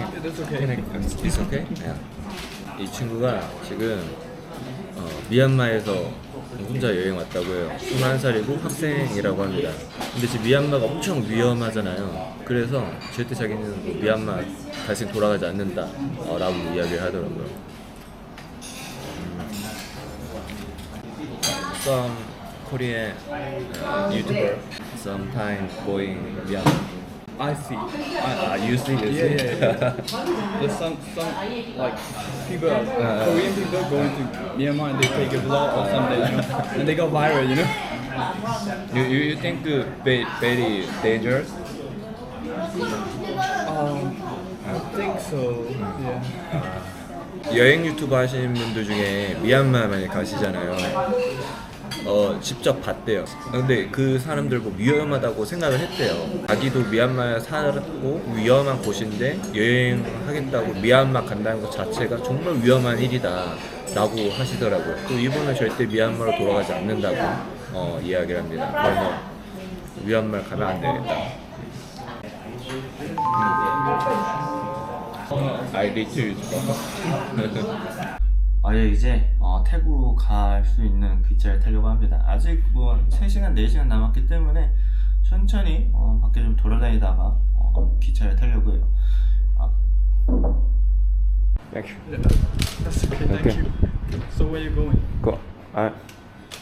It's okay? Yeah. 이 친구가 지금 어, 미얀마에서 혼자 여행 왔다고 해요. 21살이고 학생이라고 합니다. 근데 지금 미얀마가 엄청 위험하잖아요. 그래서 절대 자기는 뭐 미얀마 다시 돌아가지 않는다 어, 라고 이야기를 하더라고요. 음. Some Korean uh, YouTuber sometimes going Myanmar. I see. Ah, you see, you Yeah, see. yeah, yeah. There's some, some like people, Korean people going to Myanmar and they take a vlog or something, you know, and they go viral, you know. You, you, you think uh, very, very dangerous? Um, I think so. Yeah. 여행 유튜브 하시는 분들 중에 미얀마 만약 가시잖아요. 어 직접 봤대요. 근데 그 사람들 뭐 위험하다고 생각을 했대요. 자기도 미얀마에 살았고 위험한 곳인데 여행하겠다고 미얀마 간다는 것 자체가 정말 위험한 일이다 라고 하시더라고요. 또 이분은 절대 미얀마로 돌아가지 않는다고 어, 이야기를 합니다. 그래서 미얀마 가면 안 되겠다. I need to 아, 예, 이제 어, 태국으로 갈 수 있는 기차를 타려고 합니다. 아직 뭐 3시간, 4시간 남았기 때문에 천천히 어, 밖에 좀 돌아다니다가 어, 기차를 타려고 해요. 아. Thank you. That's okay. Thank Okay. you. So where you going? Go. I,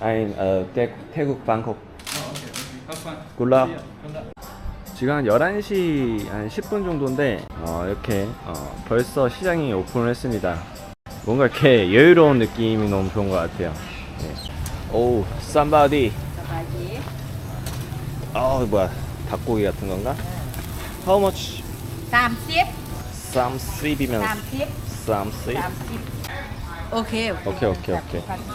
I'm uh, 태, 태국 방콕. Oh, okay. okay. Have fun. Good luck. See ya. Good luck. 지금 한 11시 한 10분 정도인데 어, 이렇게 어, 벌써 시장이 오픈을 했습니다. 뭔가 이렇게 여유로운 느낌이 너무 좋은 것 같아요. 네. 오, somebody. Sabagi. 아, 뭐야? 닭고기 같은 건가? How much? 30 30이면 30 30. 30 오케이 오케이, 오케이, 오케이. 30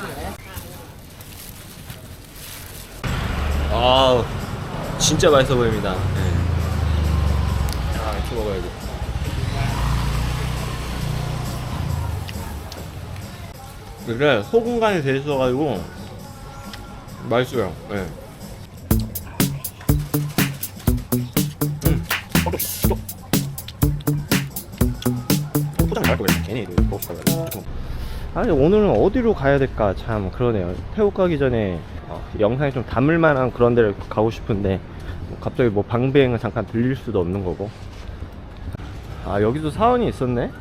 아, 진짜 맛있어 보입니다. 네. 아, 이렇게 먹어야지. 이게 소금 간이 돼 있어가지고 맛있어요. 네. 음, 어, 또. 포장 거겠네. 괜히. 아니 오늘은 어디로 가야 될까 참 그러네요 태국 가기 전에 어, 영상에 좀 담을 만한 그런 데를 가고 싶은데 뭐 갑자기 뭐 방배행을 잠깐 들릴 수도 없는 거고 아 여기도 사원이 있었네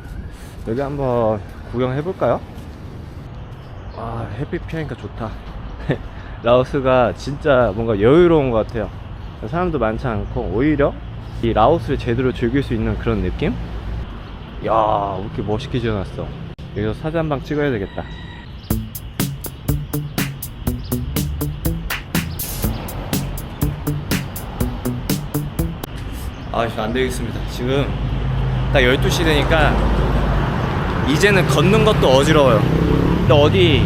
여기 한번 구경해 볼까요? 아 햇빛 피하니까 좋다 라오스가 진짜 뭔가 여유로운 것 같아요 사람도 많지 않고 오히려 이 라오스를 제대로 즐길 수 있는 그런 느낌? 야, 왜 이렇게 멋있게 지어놨어. 여기서 사진 한 방 찍어야 되겠다. 아, 안 되겠습니다. 지금 딱 12시 되니까 이제는 걷는 것도 어지러워요. 근데 어디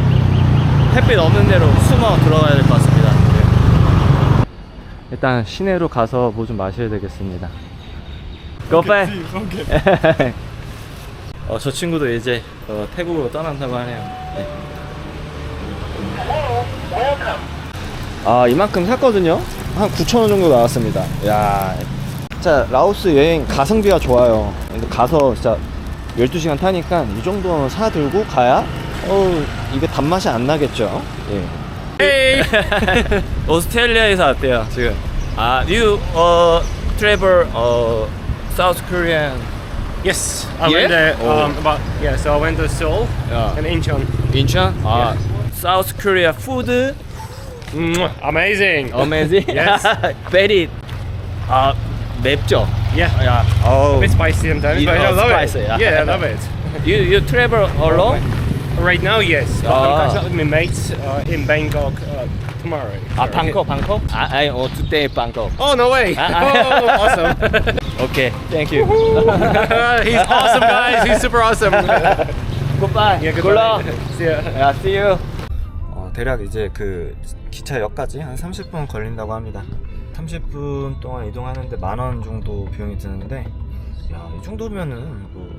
햇빛 없는 데로 숨어 들어가야 될 것 같습니다. 네. 일단 시내로 가서 뭐 좀 마셔야 되겠습니다. 고페! 어, 저 친구도 이제 어, 태국으로 떠난다고 하네요. 네. 아 이만큼 샀거든요. 한 9천 원 정도 나왔습니다. 야, 진짜 라오스 여행 가성비가 좋아요. 근데 가서 진짜 12시간 타니까 이 정도는 사들고 가야 어 이게 단맛이 안 나겠죠. 예. 오스트레일리아에서 왔대요 지금. 아, you uh travel uh South Korean Yes, I Yeah? went there. Oh. Um, about yeah, so I went to Seoul Yeah. and Incheon. 인천? 아, South Korea food Mwah, amazing. amazing. Yes. Very 아 맵죠. Yeah, 야, a 어. bit spicy sometimes, You- but I oh, love spicy, it. yeah. Yeah, I love it. You you travel alone? Right now, yes. But Ah. I'm catching up with my mates uh, in Bangkok uh, tomorrow. 아 Sorry. 방콕 방콕? 아 아니 어 today 방콕. Oh no way! Ah, ah. oh, awesome. 오케이, thank you. He's awesome, guys. He's super awesome. Goodbye. yeah, Good good luck. luck. See ya. 야, see you. 어, 대략 이제 그 기차역까지 한 30분 걸린다고 합니다. 30분 동안 이동하는데 만 원 정도 비용이 드는데, 야, 이 정도면은 뭐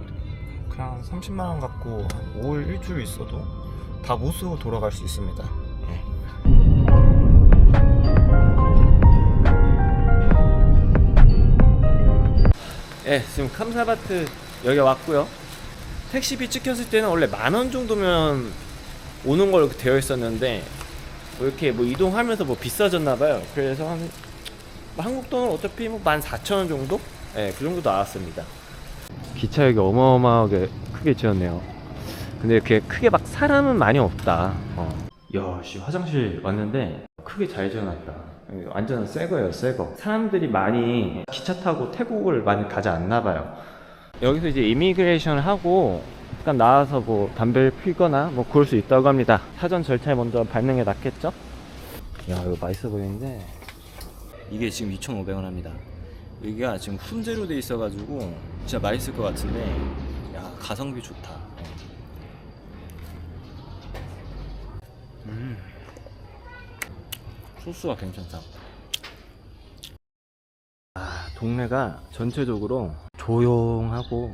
그냥 30만 원 한 5일 일주일 있어도 다 못 쓰고 돌아갈 수 있습니다. 예. 예, 지금 캄사바트 여기 왔고요. 택시비 찍혔을 때는 원래 만 원 정도면 오는 걸로 되어 있었는데 뭐 이렇게 뭐 이동하면서 뭐 비싸졌나 봐요. 그래서 한뭐 한국 돈은 어차피 뭐 14,000원 정도? 예, 그 정도 나왔습니다. 기차역이 어마어마하게 크게 지었네요. 근데 이렇게 크게 막 사람은 많이 없다. 어. 야, 씨, 화장실 왔는데 크게 잘 지어놨다. 여기 완전 새 거예요, 새 거. 사람들이 많이 기차 타고 태국을 많이 가지 않나 봐요. 여기서 이제 이미그레이션을 하고 잠깐 나와서 뭐 담배를 피거나 뭐 그럴 수 있다고 합니다. 사전 절차에 먼저 밟는 게 낫겠죠? 야, 이거 맛있어 보이는데 이게 지금 2,500원 합니다. 여기가 지금 훈제로 돼 있어가지고 진짜 맛있을 것 같은데 야 가성비 좋다. 음 소스가 괜찮다. 아 동네가 전체적으로 조용하고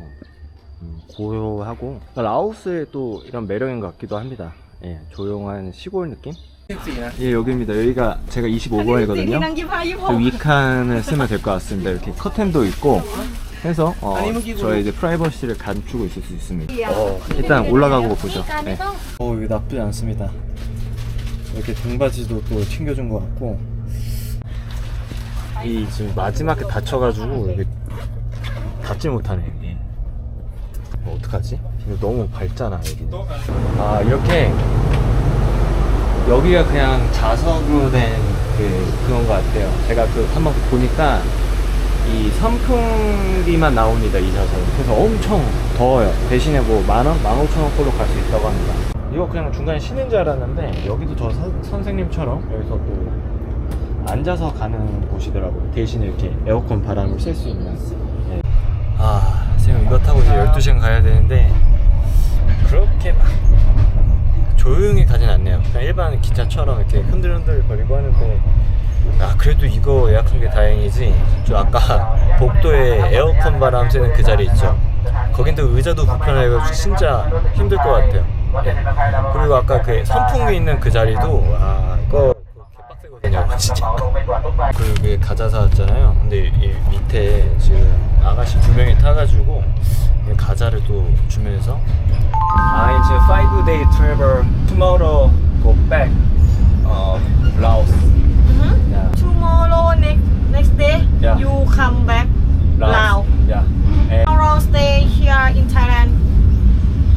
음, 고요하고 라오스의 또 이런 매력인 것 같기도 합니다. 예, 조용한 시골 느낌? 예, 여기입니다. 여기가 제가 25번이거든요. 저 위칸을 쓰면 될 것 같습니다. 이렇게 커튼도 있고 해서 어, 저의 이제 프라이버시를 감추고 있을 수 있습니다. 어, 일단 올라가고 보죠. 네. 어, 이거 나쁘지 않습니다. 이렇게 등받이도 또 챙겨준 것 같고 이 지금 마지막에 다쳐가지고 이게 닫지 못하네. 뭐 어떡하지? 이거 너무 밝잖아 여기는. 아 이렇게 여기가 그냥 자석으로 된 그 그런 것 같아요. 제가 그 한번 보니까 이 선풍기만 나옵니다 이 자석. 그래서 엄청 더워요. 대신에 뭐 만 원, 만 오천 원 꼴로 갈 수 있다고 합니다. 이거 그냥 중간에 쉬는 줄 알았는데 여기도 저 선, 선생님처럼 여기서 또 앉아서 가는 곳이더라고요. 대신에 이렇게 에어컨 바람을 쐴 수 있는. 네. 아 지금 이거 타고 이제 12시간 가야 되는데 그렇게 막 조용히 가진 않네요. 그냥 일반 기차처럼 이렇게 흔들흔들 거리고 하는데 아 그래도 이거 예약한 게 다행이지. 저 아까 복도에 에어컨 바람 쐬는 그 자리 있죠. 거긴 또 의자도 불편해가지고 진짜 힘들 것 같아요. 예. 그리고 아까 그 선풍기 있는 그 자리도 아 이거 개빡세거든요 진짜. 그리고 이게 가자 사왔잖아요. 근데 이 밑에 지금 아가씨 두 명이 타가지고 이 가자를 또 주면서 아 이제 5 day travel tomorrow go back 어. Tomorrow next next day Yeah. you come back Laos. yeah and Tomorrow stay here in Thailand.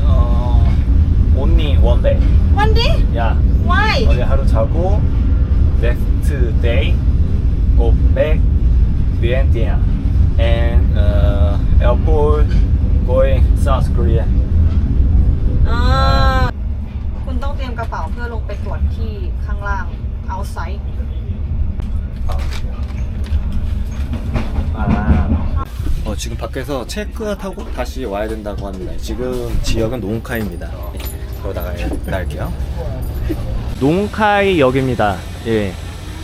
어, only one day One day? yeah Why? 어제 하루 자고 next day go back Vientiane and uh, airport going South Korea อ่าคุณต้องเตรียมกระเป๋าเพื่อลงไปตรวจที่ข้างล่าง outside 지금 밖에서 체크아웃하고 다시 와야 된다고 합니다. 지금 지역은 농카이입니다. 네, 그러다가 날게요. 농카이 역입니다. 예.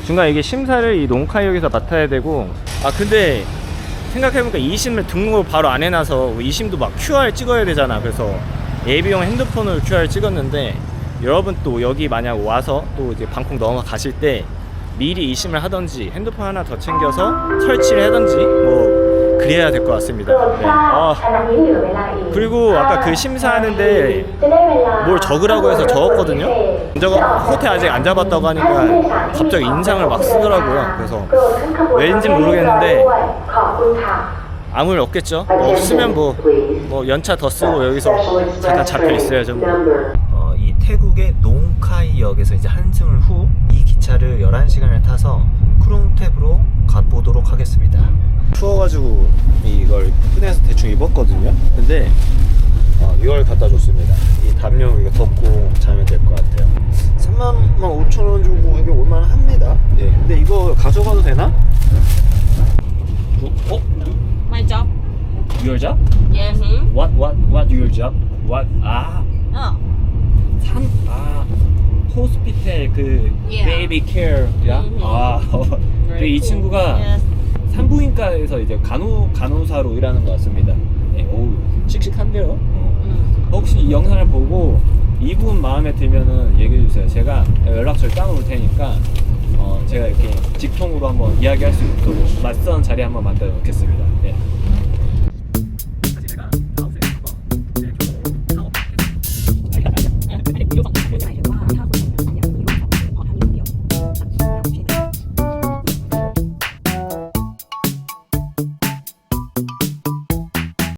중간 이게 심사를 이 농카이 역에서 맡아야 되고 아 근데 생각해보니까 이심을 등록을 바로 안 해놔서 이심도 막 QR 찍어야 되잖아. 그래서 예비용 핸드폰으로 QR 찍었는데 여러분 또 여기 만약 와서 또 이제 방콕 넘어가실 때 미리 이심을 하던지 핸드폰 하나 더 챙겨서 설치를 하던지 뭐 그래야 될 것 같습니다. 네. 아, 그리고 아까 그 심사하는데 뭘 적으라고 해서 적었거든요. 저거 호텔 아직 안 잡았다고 하니까 갑자기 인상을 막 쓰더라고요. 그래서 왠지 모르겠는데 아무 일 없겠죠. 뭐 없으면 뭐, 뭐 연차 더 쓰고 여기서 잠깐 잡혀 있어야죠. 뭐. 어, 이 태국의 농카이역에서 이제 한승을 후 이 기차를 11시간을 타서 크롱탭으로 가보도록 하겠습니다. 추워가지고 이걸 꺼내서 대충 입었거든요. 근데 어, 이걸 갖다 줬습니다. 이 담요 이거 덮고 자면 될 것 같아요. 3만 5천 원 주고 이게 올만 합니다. 예. 근데 이거 가져가도 되나? 어? My job Your job? Yes What what what your job? What 아 어 산, 아, 호스피텔 그 Yeah. 베이비 케어 야? Mhm. 아, 근데 이 친구가 Yes 산부인과에서 이제 간호 간호사로 일하는 것 같습니다. 네, 오, 씩씩한데요. 어. 음. 혹시 이 영상을 보고 이분 마음에 들면은 얘기해 주세요. 제가 연락처를 따놓을 테니까 어, 제가 이렇게 직통으로 한번 이야기할 수 있도록 맞선 자리 한번 만들어 놓겠습니다. 네.